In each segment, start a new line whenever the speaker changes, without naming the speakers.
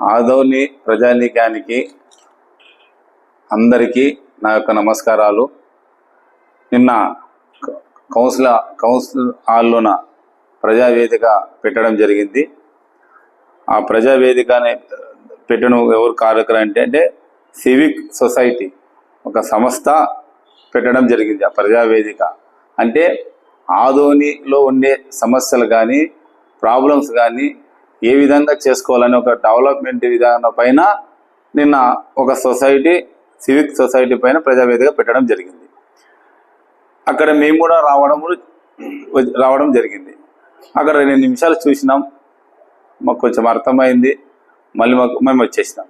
ఆదోని ప్రజానీకానికి అందరికీ నా యొక్క నమస్కారాలు. నిన్న కౌన్సిల కౌన్సిల్ కౌన్సిల్ హాల్లోన ప్రజావేదిక పెట్టడం జరిగింది. ఆ ప్రజావేదికనే పెట్టడం ఎవరు కార్యక్రమం అంటే అంటే సివిక్ సొసైటీ ఒక సంస్థ పెట్టడం జరిగింది ఆ ప్రజావేదిక. అంటే ఆదోనిలో ఉండే సమస్యలు కానీ ప్రాబ్లమ్స్ కానీ ఏ విధంగా చేసుకోవాలని ఒక డెవలప్మెంట్ విధానం పైన నిన్న ఒక సొసైటీ సివిక్ సొసైటీ పైన ప్రజావేదిక పెట్టడం జరిగింది. అక్కడ మేము కూడా రావడం రావడం జరిగింది. అక్కడ రెండు నిమిషాలు చూసినాం. మాకు కొంచెం అర్థమైంది. మళ్ళీ మాకు మేము వచ్చేసినాం.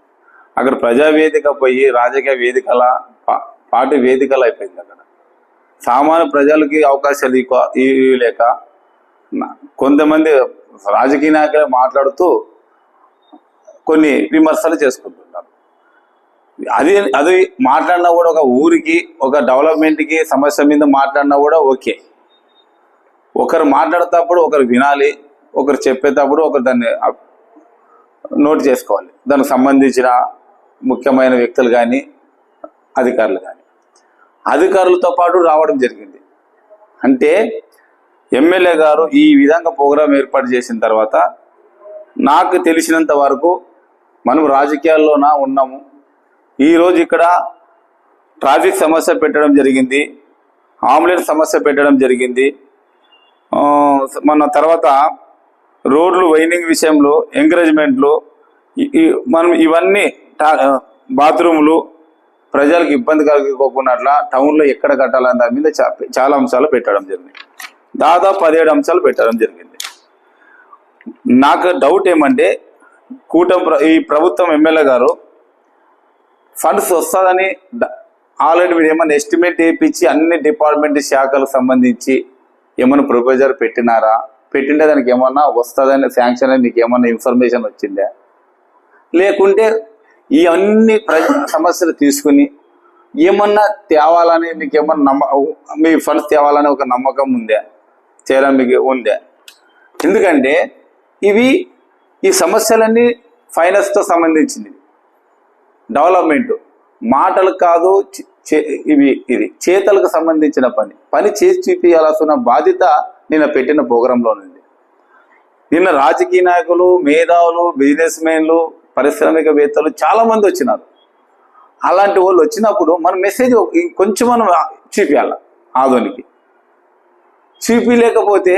అక్కడ ప్రజావేదిక పోయి రాజకీయ వేదికల పా- పార్టీ వేదికలు అయిపోయింది అక్కడ. సామాన్య ప్రజలకి అవకాశాలు ఇవ్వ- ఇవ్వలేక కొంతమంది రాజకీయ నాయకులు మాట్లాడుతూ కొన్ని విమర్శలు చేసుకుంటున్నారు. అది అది మాట్లాడినా కూడా ఒక ఊరికి ఒక డెవలప్మెంట్కి సమస్య మీద మాట్లాడినా కూడా ఓకే. ఒకరు మాట్లాడేటప్పుడు ఒకరు వినాలి ఒకరు చెప్పేటప్పుడు ఒకరు దాన్ని నోట్ చేసుకోవాలి. దానికి సంబంధించిన ముఖ్యమైన వ్యక్తులు కానీ అధికారులు కానీ అధికారులతో పాటు రావడం జరిగింది. అంటే ఎమ్మెల్యే గారు ఈ విధంగా ప్రోగ్రాం ఏర్పాటు చేసిన తర్వాత నాకు తెలిసినంత వరకు మనం రాజకీయాల్లోన ఉన్నాము. ఈరోజు ఇక్కడ ట్రాఫిక్ సమస్య పెట్టడం జరిగింది. ఆంబులెన్స్ సమస్య పెట్టడం జరిగింది. మన తర్వాత రోడ్లు వైనింగ్ విషయంలో ఎంకరేజ్మెంట్లు మనం ఇవన్నీ టా- బాత్రూములు ప్రజలకు ఇబ్బంది కలగకోకున్నట్ల టౌన్లో ఎక్కడ కట్టాలని దాని మీద చాలా అంశాలు పెట్టడం జరిగింది. దాదాపు పదిహేడు అంశాలు పెట్టడం జరిగింది. నాకు డౌట్ ఏమంటే కూటమి ఈ ప్రభుత్వం ఎమ్మెల్యే గారు ఫండ్స్ వస్తుందని ఆల్రెడీ మీరు ఏమైనా ఎస్టిమేట్ వేయించి అన్ని డిపార్ట్మెంట్ శాఖలకు సంబంధించి ఏమైనా ప్రొపోజర్ పెట్టినారా? పెట్టింటే దానికి ఏమన్నా వస్తుందని శాంక్షన్ అని మీకు ఏమన్నా ఇన్ఫర్మేషన్ వచ్చిందా? లేకుంటే ఈ అన్ని సమస్యలు తీసుకుని ఏమన్నా తేవాలని మీకు ఏమన్నా నమ్మ మీ ఫండ్స్ తేవాలని ఒక నమ్మకం ఉందా? చేయడానికి మీకు ఎందుకంటే ఇవి ఈ సమస్యలన్నీ ఫైనాన్స్తో సంబంధించినవి. డెవలప్మెంట్ మాటలు కాదు చే- ఇవి ఇది చేతలకు సంబంధించిన పని. పని చేసి చూపించాల్సిన బాధ్యత నిన్న పెట్టిన ప్రోగ్రాంలో ఉంది నిన్న రాజకీయ నాయకులు మేధావులు బిజినెస్ మెన్లు పారిశ్రామికవేత్తలు చాలామంది వచ్చినారు. అలాంటి వాళ్ళు వచ్చినప్పుడు మన మెసేజ్ కొంచెం మనం చూపించాలి ఆధోనికి. చూపించలేకపోతే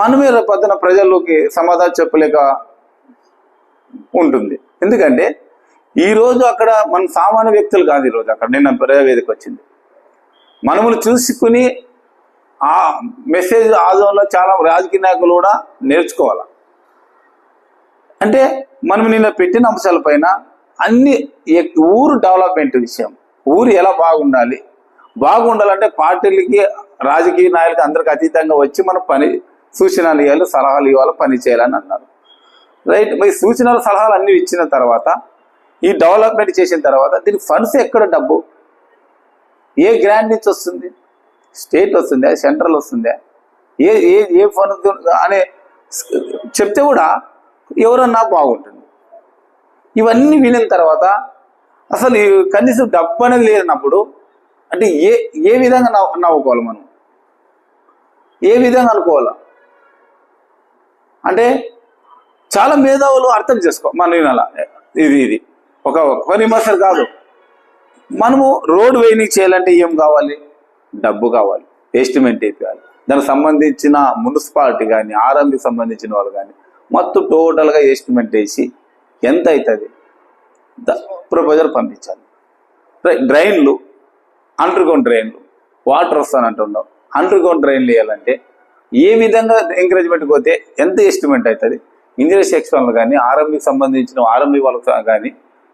మనమే పద్దన ప్రజల్లోకి సమాధానం చెప్పలేక ఉంటుంది. ఎందుకంటే ఈరోజు అక్కడ మన సామాన్య వ్యక్తులు కాదు ఈరోజు అక్కడ నిన్న ప్రజావేదిక వచ్చింది. మనములు చూసుకుని ఆ మెసేజ్ ఆదంలో చాలా రాజకీయ నాయకులు కూడా నేర్చుకోవాలి? అంటే మనం నిన్న పెట్టిన అంశాలపైన అన్ని ఊరు డెవలప్మెంట్ విషయం ఊరు ఎలా బాగుండాలి బాగుండాలంటే పార్టీలకి రాజకీయ నాయకులకి అందరికి అతీతంగా వచ్చి మనం పని సూచనలు ఇవ్వాలి సలహాలు ఇవ్వాలి పని చేయాలని అన్నారు. రైట్ మరి సూచనలు సలహాలు అన్ని ఇచ్చిన తర్వాత ఈ డెవలప్మెంట్ చేసిన తర్వాత దీనికి ఫండ్స్ ఎక్కడ డబ్బు? ఏ గ్రాండ్ నుంచి వస్తుంది? స్టేట్ వస్తుందా? సెంట్రల్ వస్తుందా? ఏ ఏ ఏ ఫండ్ అనే చెప్తే కూడా ఎవరన్నా బాగుంటుంది. ఇవన్నీ వినిన తర్వాత అసలు కనీసం డబ్బు అనేది లేనప్పుడు అంటే ఏ ఏ విధంగా నవ్వు నవ్వుకోవాలి మనం? ఏ విధంగా అనుకోవాలా? అంటే చాలా మేధావులు అర్థం చేసుకో మన నేను అలా ఇది ఇది. ఒక ఒక విమర్శలు కాదు. మనము రోడ్ వేయింగ్ చేయాలంటే ఏం కావాలి? డబ్బు కావాలి. ఎస్టిమేట్ వేయాలి దానికి సంబంధించిన మున్సిపాలిటీ కానీ ఆర్ఎంకి సంబంధించిన వాళ్ళు కానీ మొత్తం టోటల్గా ఎస్టిమేట్ వేసి ఎంత అవుతుంది? ప్రపోజల్ పంపించాలి. డ్రైన్లు అండర్గ్రౌండ్ డ్రైన్లు వాటర్ వస్తాను అంటున్నాం అండర్గ్రౌండ్ డ్రైన్లు వేయాలంటే ఏ విధంగా ఎంకరేజ్మెంట్ పోతే ఎంత ఎస్టిమేట్ అవుతుంది? ఇంజనీర్ సెక్షన్లు కానీ ఆర్ఎంబికి సంబంధించిన ఆర్ఎంబి వాళ్ళతో కానీ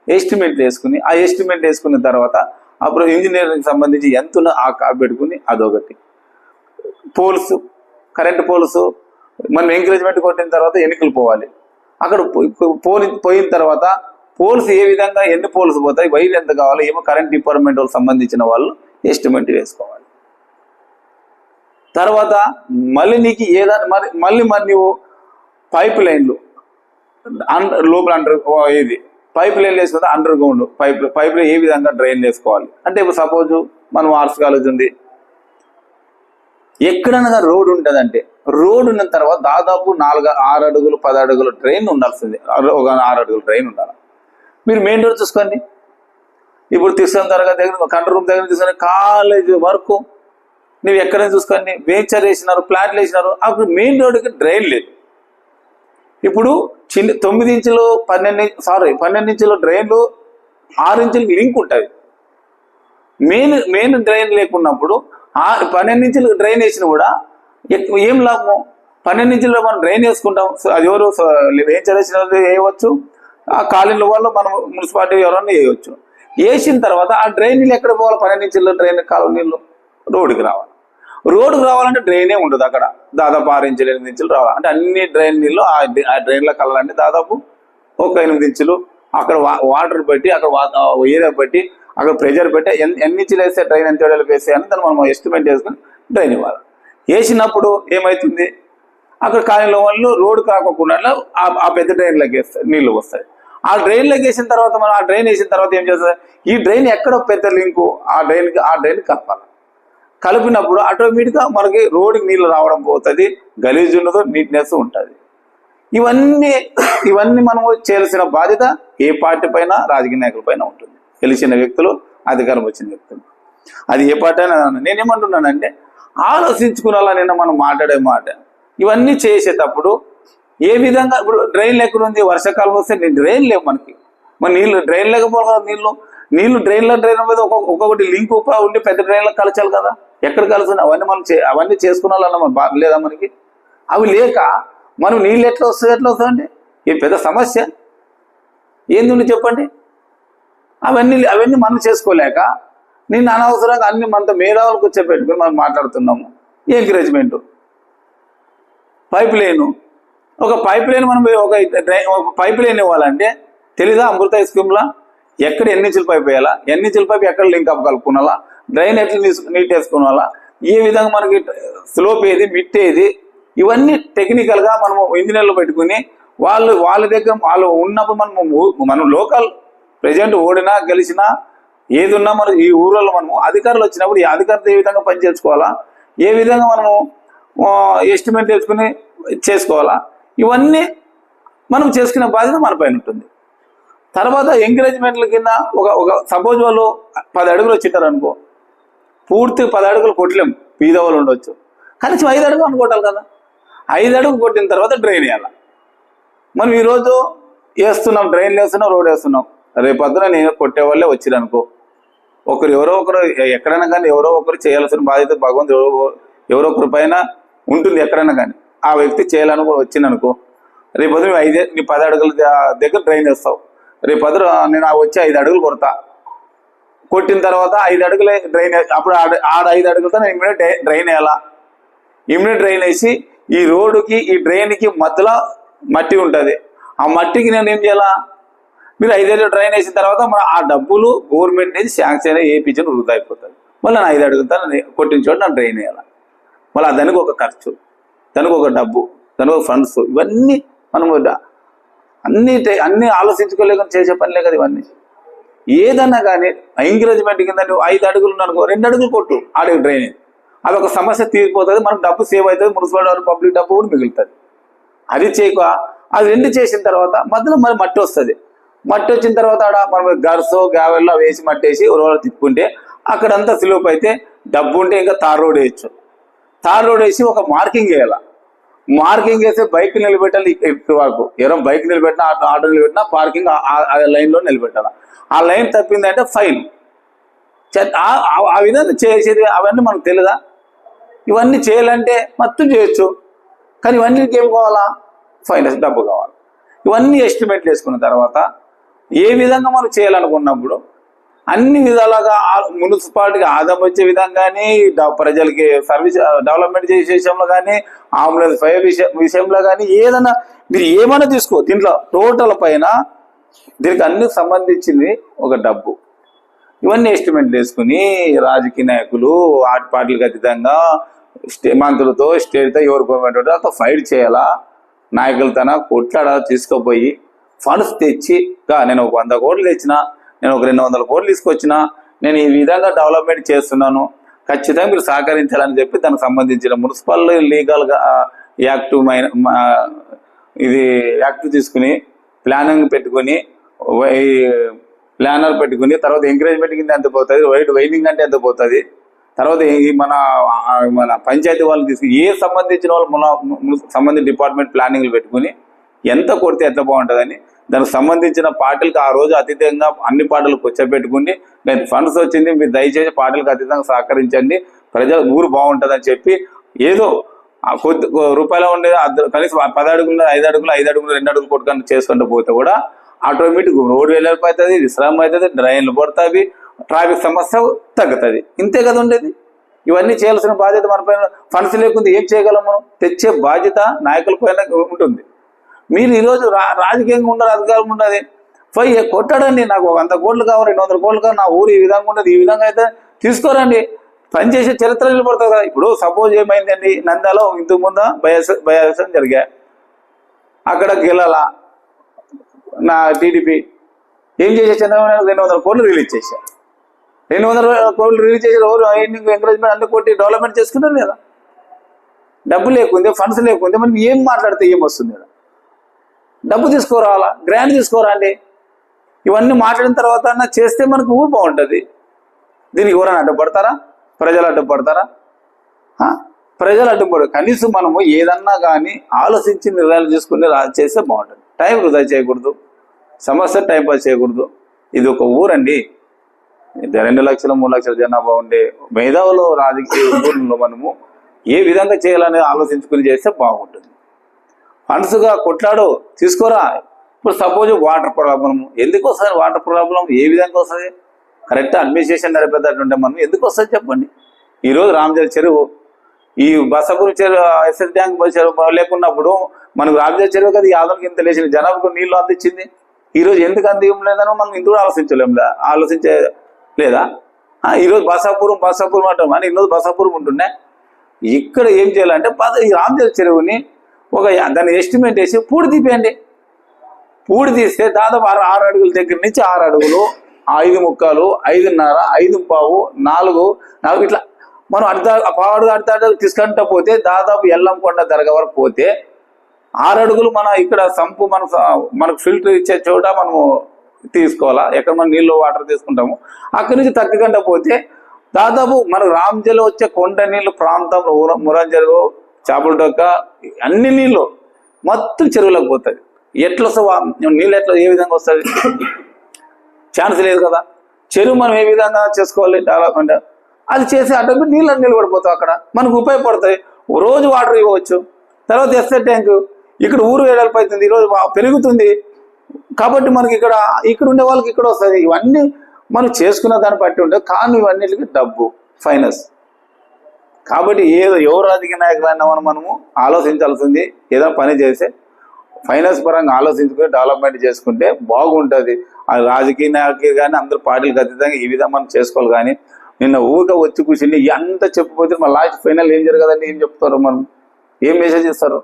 ఎస్టిమేట్ వేసుకుని ఆ ఎస్టిమేట్ వేసుకున్న తర్వాత అప్పుడు ఇంజనీరింగ్ సంబంధించి ఎంత ఆ కాపీ పెట్టుకుని అదొకటి. పోల్స్ కరెంట్ పోల్స్ మనం ఎంకరేజ్మెంట్ కొట్టిన తర్వాత ఎన్నికలు పోవాలి. అక్కడ పో- పోని పోయిన తర్వాత పోల్స్ ఏ విధంగా ఎన్ని పోల్స్ పోతాయి వైర్ ఎంత కావాలి ఏమో కరెంట్ డిపార్ట్మెంట్ వాళ్ళు సంబంధించిన వాళ్ళు ఎస్టిమేట్ వేసుకోవాలి. తర్వాత మళ్ళీ నీకు ఏదైనా మరి మళ్ళీ మరి నువ్వు పైప్ లైన్లు అండర్ లోపల అండర్ ఇది పైప్ లైన్ వేసుకుంటే అండర్ గ్రౌండ్ పైప్ పైప్లో ఏ విధంగా డ్రైన్ వేసుకోవాలి. అంటే ఇప్పుడు సపోజ్ మనం ఆర్ట్స్ కాలేజ్ ఉంది. ఎక్కడనగా రోడ్ ఉంటుందంటే రోడ్ ఉన్న తర్వాత దాదాపు నాలుగు ఆరు అడుగులు పది అడుగులు ట్రైన్ ఉండాల్సింది. ఒక ఆరు అడుగులు ట్రైన్ ఉండాలి. మీరు మెయిన్ రోడ్ చూసుకోండి. ఇప్పుడు తీసుకున్న తరగతి దగ్గర కంట్రోల్ రూమ్ దగ్గర తీసుకొని కాలేజ్ వరకు నువ్వు ఎక్కడైనా చూసుకోండి? వేచర్ వేసినారు ప్లాట్లు వేసినారు. అప్పుడు మెయిన్ రోడ్డుకి డ్రైన్ లేదు. ఇప్పుడు చిన్న తొమ్మిది ఇంచులు పన్నెండు సారీ పన్నెండు ఇంచులు డ్రైన్లు ఆరు ఇంచులు లింక్ ఉంటుంది మెయిన్ మెయిన్ డ్రైన్ లేకున్నప్పుడు ఆ పన్నెండు ఇంచులు డ్రైన్ వేసినా కూడా ఎక్కువ ఏం లాభము? పన్నెండు ఇంచులు మనం డ్రైన్ వేసుకుంటాం. సో అది ఎవరు వేచర్ వేసిన వేయవచ్చు. ఆ కాలనీల వాళ్ళు మనం మున్సిపాలిటీ ఎవరన్నా వేయవచ్చు. వేసిన తర్వాత ఆ డ్రైన్ నీళ్ళు ఎక్కడ పోవాలి? పన్నెండు ఇంచుల డ్రైన్ కాలువ నీళ్ళు రోడ్డుకి రావాలి. రోడ్డుకు రావాలంటే డ్రైనే ఉండదు అక్కడ. దాదాపు ఆరు ఇంచులు ఎనిమిది ఇంచులు రావాలి. అంటే అన్ని డ్రైన్ నీళ్ళు ఆ ఆ డ్రైన్లో కలవాలంటే దాదాపు ఒక ఎనిమిది ఇంచులు. అక్కడ వా- వాటర్ బట్టి అక్కడ వా ఏరియా బట్టి అక్కడ ప్రెషర్ పెట్టి ఎన్ని ఎన్ని ఇంచులు వేస్తే డ్రైన్ ఎంత వేడలు వేస్తే అని దాన్ని మనం ఎస్టిమేట్ చేసుకుని డ్రైన్ ఇవ్వాలి. వేసినప్పుడు ఏమవుతుంది అక్కడ కాలనీలో వాళ్ళు రోడ్డు కాకుండా ఆ- పెద్ద డ్రైన్లోకి వేస్తాయి నీళ్ళు వస్తాయి. ఆ డ్రైన్లోకి వేసిన తర్వాత మనం ఆ డ్రైన్ వేసిన తర్వాత ఏం చేస్తుంది ఈ డ్రైన్ ఎక్కడ పెద్ద లింకు ఆ డ్రైన్కి ఆ డ్రైన్ కలపాలి. కలిపినప్పుడు ఆటోమేటిక్గా మనకి రోడ్డుకి నీళ్ళు రావడం పోతుంది గలీజ్ ఉండదు నీట్నెస్ ఉంటుంది. ఇవన్నీ ఇవన్నీ మనము చేయాల్సిన బాధ్యత ఏ పార్టీ పైన రాజకీయ నాయకుల పైన ఉంటుంది. గెలిచిన వ్యక్తులు అధికారం వచ్చిన వ్యక్తులు. అది ఏ పార్టీ అయినా నేనేమంటున్నానంటే ఆలోచించుకునేలా నిన్న మనం మాట్లాడే మాట. ఇవన్నీ చేసేటప్పుడు ఏ విధంగా ఇప్పుడు డ్రైన్ ఎక్కడ ఉంది వర్షాకాలం వస్తే నేను డ్రైన్ లేవు మనకి. మన నీళ్ళు డ్రైన్ లేకపోవాలి కదా నీళ్ళు. నీళ్ళు డ్రైన్లో డ్రైన్ మీద ఒక్కొక్క ఒక్కొక్కటి లింక్ ఉండి పెద్ద డ్రైన్లో కలచాలి కదా. ఎక్కడ కలుస్తుంది అవన్నీ మనం చే అవన్నీ చేసుకున్నాలన్న మన లేదా మనకి. అవి లేక మనం నీళ్ళు ఎట్లా వస్తుంది ఎట్లా వస్తుందండి ఇది పెద్ద సమస్య. ఏంది చెప్పండి? అవన్నీ అవన్నీ మనం చేసుకోలేక నిన్ను అనవసరంగా అన్ని మనతో మేధావులకు వచ్చే పెట్టుకుని మనం మాట్లాడుతున్నాము. ఎంకరేజ్మెంట్ పైప్ లేను ఒక పైప్ లైన్ మనం ఒక డ్రై- ఒక పైప్ లైన్ ఇవ్వాలంటే తెలీదా అమృత స్కీమ్లా ఎక్కడ ఎన్ని ఇంచుల పైప్ వేయాలా? ఎన్ని ఇంచుల పైప్ ఎక్కడ లింక్ అప్ కలుపుకోవాలా డ్రైన్ ఎట్లా నీట్ వేసుకోవాలా ఏ విధంగా మనకి స్లోప్ ఏది మిట్ ఏది? ఇవన్నీ టెక్నికల్గా మనము ఇంజనీర్లు పెట్టుకుని వాళ్ళు వాళ్ళ దగ్గర వాళ్ళు ఉన్నప్పుడు మనం మనం లోకల్ ప్రజెంట్ ఓడినా గెలిచినా ఏది ఉన్నా మనం ఈ ఊర్లలో మనము అధికారులు వచ్చినప్పుడు ఈ అధికారులతో ఏ విధంగా పనిచేసుకోవాలా? ఏ విధంగా మనము ఎస్టిమేట్ చేసుకుని చేసుకోవాలా? ఇవన్నీ మనం చేసుకునే బాధ్యత మన పైన ఉంటుంది. తర్వాత ఎంకరేజ్మెంట్ల కింద ఒక ఒక సపోజ్ వాళ్ళు పది అడుగులు వచ్చింటారు అనుకో పూర్తి పది అడుగులు కొట్టలేం పీదవాళ్ళు ఉండొచ్చు. కనీసం ఐదు అడుగులు అనుకోవాలి కదా. ఐదు అడుగులు కొట్టిన తర్వాత డ్రైన్ వేయాలి. మనం ఈరోజు వేస్తున్నాం డ్రైన్లు వేస్తున్నాం రోడ్ వేస్తున్నాం. రేపొద్దున నేను కొట్టే వాళ్ళే అనుకో ఒకరు ఎవరో ఒకరు ఎక్కడైనా కానీ ఎవరో ఒకరు చేయాల్సిన బాధ్యత భగవంతుడు ఎవరో ఎవరో ఒకరి పైన ఉంటుంది ఎక్కడైనా కానీ. ఆ వ్యక్తి చేయాలని కూడా వచ్చిందనుకో రేపు పొద్దున ఐదే నీ పది అడుగుల దగ్గర డ్రైన్ చేస్తావు. రేపు పొద్దున నేను ఆ వచ్చి ఐదు అడుగులు కొడతా. కొట్టిన తర్వాత ఐదు అడుగులే డ్రైన్ అప్పుడు ఆడ ఐదు అడుగులతో నేను ఇమ్మీడియట్ డ్రైన్ వేయాలా ఇమ్మీడియట్ డ్రైన్ వేసి ఈ రోడ్డుకి ఈ డ్రైన్కి మధ్యలో మట్టి ఉంటుంది. ఆ మట్టికి నేను ఏం చేయాలా? మీరు ఐదేళ్ళు డ్రైన్ వేసిన తర్వాత మన ఆ డబ్బులు గవర్నమెంట్ నుంచి శాంక్షన్ అయ్యి వేయించిన వృధా అయిపోతుంది మళ్ళీ నేను ఐదు అడుగుతాను నేను కొట్టిన చోట నా డ్రైన్ వేయాలి మళ్ళీ దానికి ఒక ఖర్చు. దానికి ఒక డబ్బు దానికి ఒక ఫండ్స్ ఇవన్నీ మనం అన్ని టై- అన్ని ఆలోచించుకోలేక చేసే పనిలే కదా ఇవన్నీ. ఏదన్నా కానీ ఎంకరేజ్మెంట్ కింద నువ్వు ఐదు అడుగులు అనుకో రెండు అడుగులు కొట్టు ఆడే డ్రైనేజ్ అది ఒక సమస్య తీరిపోతుంది మనకు డబ్బు సేవ్ అవుతుంది మున్సిపాలిటీ పబ్లిక్ డబ్బు కూడా మిగులుతుంది. అది చేయక అది రెండు చేసిన తర్వాత మధ్యలో మరి మట్టి వస్తుంది. మట్టి వచ్చిన తర్వాత ఆడ మనం గర్సో గావెల్లో వేసి మట్టి వేసి రోజు తిప్పుకుంటే అక్కడంతా స్లోప్ అయితే డబ్బు ఉంటే ఇంకా తార్ రోడ్ వేయచ్చు. తార్ రోడ్ వేసి ఒక మార్కింగ్ వేయాలి. మార్కింగ్ వేస్తే బైక్ నిలబెట్టాలి ఇటు వరకు. ఎవరో బైక్ నిలబెట్టినా ఆటో ఆటో నిలబెట్టినా పార్కింగ్ ఆ లైన్లో నిలబెట్టాలి. ఆ లైన్ తప్పిందంటే ఫైన్ ఆ- విధంగా చేసేది అవన్నీ మనకు తెలియదా ఇవన్నీ చేయాలంటే మొత్తం చేయొచ్చు. కానీ ఇవన్నీ ఏం కావాలా? ఫైనాన్స్ డబ్బు కావాలి. ఇవన్నీ ఎస్టిమేట్లు వేసుకున్న తర్వాత ఏ విధంగా మనం చేయాలనుకున్నప్పుడు అన్ని విధాలుగా మున్సిపాలిటీకి ఆదాయం వచ్చే విధంగానే ప్రజలకి సర్వీస్ డెవలప్మెంట్ చేసే విషయంలో కానీ అంబులెన్స్ ఫైర్ విషయం విషయంలో కానీ ఏదైనా మీరు ఏమైనా తీసుకో దీంట్లో టోటల్ పైన దీనికి అన్ని సంబంధించింది ఒక డబ్బు. ఇవన్నీ ఎస్టిమేట్ వేసుకుని రాజకీయ నాయకులు ఆట పార్టీలకు అతీతంగా స్టే మంత్రులతో స్టేట్తో ఎవరు గవర్నమెంట్ అంతా ఫైట్ చేయాలా? నాయకులతోన కొట్లాడ తీసుకుపోయి ఫండ్స్ తెచ్చి నేను ఒక వంద కోట్లు తెచ్చిన నేను ఒక రెండు వందల కోట్లు తీసుకొచ్చిన నేను ఈ విధంగా డెవలప్మెంట్ చేస్తున్నాను. ఖచ్చితంగా మీరు సహకరించాలని చెప్పి దానికి సంబంధించిన మున్సిపల్ లీగల్గా యాక్ట్ మైన ఇది యాక్ట్ తీసుకుని ప్లానింగ్ పెట్టుకొని ప్లానర్ పెట్టుకుని తర్వాత ఎంకరేజ్మెంట్ కింద ఎంత పోతుంది వైట్ వైనింగ్ అంటే ఎంత పోతుంది తర్వాత మన మన పంచాయతీ వాళ్ళు తీసుకుని ఏ సంబంధించిన వాళ్ళు మన మన సంబంధించిన డిపార్ట్మెంట్ ప్లానింగ్లు పెట్టుకుని ఎంత కొడితే ఎంత బాగుంటుందని దానికి సంబంధించిన పార్టీలకు ఆ రోజు అతీతంగా అన్ని పార్టీలు కూర్చోబెట్టుకుని నేను ఫండ్స్ వచ్చింది మీరు దయచేసి పార్టీలకు అతీతంగా సహకరించండి. ప్రజల ఊరు బాగుంటుందని చెప్పి ఏదో ఆ కొద్ది రూపాయలు ఉండేది కనీసం పది అడుగులు ఐదు అడుగులు ఐదు అడుగులు రెండు అడుగులు కొట్టుకొని చేసుకుంటూ పోతే కూడా ఆటోమేటిక్ రోడ్ వెళ్ళిపోతుంది విశ్రామం అవుతుంది డ్రైన్లు పడుతుంది ట్రాఫిక్ సమస్య తగ్గుతుంది. ఇంతే కదా ఉండేది. ఇవన్నీ చేయాల్సిన బాధ్యత మన పైన ఫండ్స్ లేకుండా ఏం చేయగలం మనం? తెచ్చే బాధ్యత నాయకుల పైన ఉంటుంది. మీరు ఈరోజు రా రాజకీయంగా ఉండరు అధికారం ఉండదు పై కొట్టాడండి? నాకు ఒక వంద కోట్లు కావాలి రెండు వందల కోట్లు కావాలి నా ఊరు ఈ విధంగా ఉండదు ఈ విధంగా అయితే తీసుకోరండి. పనిచేసే చరిత్ర నిలబడుతుంది కదా. ఇప్పుడు సపోజ్ ఏమైందండి? నందాలో ఇంతకు ముందు బయాస బయాసం జరిగాయి అక్కడ గెలాల నా టీడీపీ. ఏం చేసే చంద్రబాబు నాయుడు రెండు వందల కోట్లు రిలీజ్ చేశారు. రెండు వందల కోట్లు రిలీజ్ చేసి ఎవరు ఎంకరేజ్మెంట్ అన్ని కొట్టి డెవలప్మెంట్ చేసుకున్నారు లేదా డబ్బు లేకుంది ఫండ్స్ లేకుంది మనం ఏం మాట్లాడితే ఏం వస్తుంది? ఈడ? డబ్బు తీసుకోరావాలా? గ్రాండ్ తీసుకోరండి. ఇవన్నీ మాట్లాడిన తర్వాత చేస్తే మనకు ఊరు బాగుంటుంది. దీనికి ఎవరైనా అడ్డుపడతారా ప్రజలు అడ్డుపడతారా ప్రజలు అడ్డుపడు కనీసం మనము ఏదన్నా కానీ ఆలోచించి నిర్ణయాలు తీసుకుని చేస్తే బాగుంటుంది. టైం వృధా చేయకూడదు. సమస్య టైం పాస్ చేయకూడదు. ఇది ఒక ఊరండి. ఇది రెండు లక్షల మూడు లక్షల జనాభా ఉండే మేధావులు రాజకీయ ఊళ్ళో మనము ఏ విధంగా చేయాలనేది ఆలోచించుకుని చేస్తే బాగుంటుంది. ఫండ్స్గా కొట్లాడు తీసుకోరా. ఇప్పుడు సపోజ్ వాటర్ ప్రాబ్లం ఎందుకు వస్తుంది వాటర్ ప్రాబ్లం ఏ విధంగా వస్తుంది? కరెక్ట్ అడ్మినిస్ట్రేషన్ నడిపేటటువంటి మనం ఎందుకు వస్తుంది చెప్పండి. ఈరోజు రామజల్ చెరువు ఈ బసపూర్ చెరువు ఎస్ఎస్ బ్యాంక్ చెరువు లేకున్నప్పుడు మనకు రామజల్ చెరువు కదా ఈ ఆదరణకి ఇంత లేచిన జనాభాకు నీళ్ళు అందించింది. ఈరోజు ఎందుకు అందించడం లేదని మనం కూడా ఆలోచించలేం ఆలోచించే లేదా? ఈరోజు బసాపురం బసాపురం అంటాం. అని ఈరోజు బసాపురం ఉంటుండే. ఇక్కడ ఏం చేయాలంటే పద ఈ రామజల్ చెరువుని ఒక దాన్ని ఎస్టిమేట్ వేసి పూడి తీపేయండి. పూడి తీస్తే దాదాపు ఆరు ఆరు అడుగుల దగ్గర నుంచి ఆరు అడుగులు ఐదు ముక్కలు ఐదున్నర ఐదు పావు నాలుగు నాలుగు ఇట్లా. మనం అర్ధ పాడు అర్ధ అడుగు తీసుకుంటా పోతే దాదాపు ఎల్లంకొండ దర్గా వరకు పోతే ఆరు అడుగులు మన ఇక్కడ సంపు మన మనకు ఫిల్టర్ ఇచ్చే చోట మనము తీసుకోవాలా? ఎక్కడ మనం నీళ్ళు వాటర్ తీసుకుంటాము. అక్కడి నుంచి తగ్గకుండా పోతే దాదాపు మన రామ్జలో వచ్చే కొండ నీళ్ళు ప్రాంతం మురంజలు చేపల డొక్క అన్ని నీళ్ళు మొత్తం చెరువులకు పోతుంది ఎట్లా వస్తావు? నీళ్ళు ఎట్లా ఏ విధంగా వస్తుంది ఛాన్స్ లేదు కదా. చెరువు మనం ఏ విధంగా చేసుకోవాలి? డెవలప్మెంట్. అది చేసి ఆటోమేటిక్ నీళ్ళు నిలబడిపోతాం అక్కడ. మనకు ఉపయోగపడతాయి. రోజు వాటర్ ఇవ్వచ్చు. తర్వాత ఎస్ఏ ట్యాంక్. ఇక్కడ ఊరు వేడల్పు అవుతుంది. ఈరోజు వా- పెరుగుతుంది. కాబట్టి మనకి ఇక్కడ ఇక్కడ ఉండే వాళ్ళకి ఇక్కడ వస్తుంది ఇవన్నీ మనం చేసుకున్న దాన్ని బట్టి ఉంటుంది కానీ ఇవన్నిటికి డబ్బు ఫైనాన్స్. కాబట్టి ఏదో ఎవరు రాజకీయ నాయకులైనా మనం మనము ఆలోచించాల్సింది ఏదైనా పని చేస్తే ఫైనాన్స్ పరంగా ఆలోచించుకుని డెవలప్మెంట్ చేసుకుంటే బాగుంటుంది. ఆ రాజకీయ నాయకులు కానీ అందరు పార్టీలకు అతీతంగా ఈ విధంగా మనం చేసుకోవాలి కానీ నిన్న ఊరిక వచ్చి కూర్చుని ఎంత చెప్పిపోతే మన లాస్ట్ ఫైనల్ ఏం జరగదని ఏం చెప్తారు మనం? ఏం మెసేజ్ ఇస్తారు?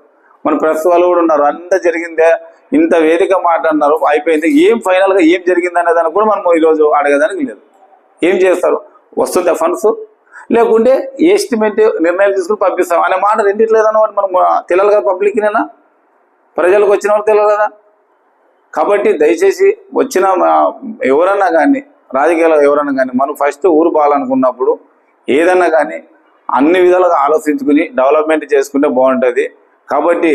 మన ప్రెస్ వాళ్ళు కూడా ఉన్నారు. అంత జరిగిందే ఇంత వేదిక మాట అన్నారు అయిపోయింది. ఏం ఫైనల్గా ఏం జరిగింది అనేదాన్ని కూడా మనం ఈరోజు అడగదానికి లేదు. ఏం చేస్తారు? వస్తుందా ఫండ్స్ లేకుంటే ఎస్టిమేట్ నిర్ణయాలు తీసుకుని పంపిస్తాం. అనే మాట రెండిట్లేదన్నమాట మనం తెలియాలి కదా పబ్లిక్నేనా ప్రజలకు వచ్చిన వాళ్ళు తెలియదు కదా? కాబట్టి దయచేసి వచ్చిన ఎవరన్నా కానీ రాజకీయాల్లో ఎవరన్నా కానీ మనం ఫస్ట్ ఊరు బాగాలనుకున్నప్పుడు ఏదన్నా కానీ అన్ని విధాలుగా ఆలోచించుకుని డెవలప్మెంట్ చేసుకుంటే బాగుంటుంది. కాబట్టి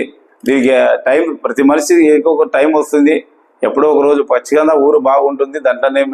దీనికి టైం ప్రతి మనిషికి ఇంకొక టైం వస్తుంది. ఎప్పుడో ఒక రోజు పచ్చిగా ఊరు బాగుంటుంది దాంట్లోనే ఏం లేదు.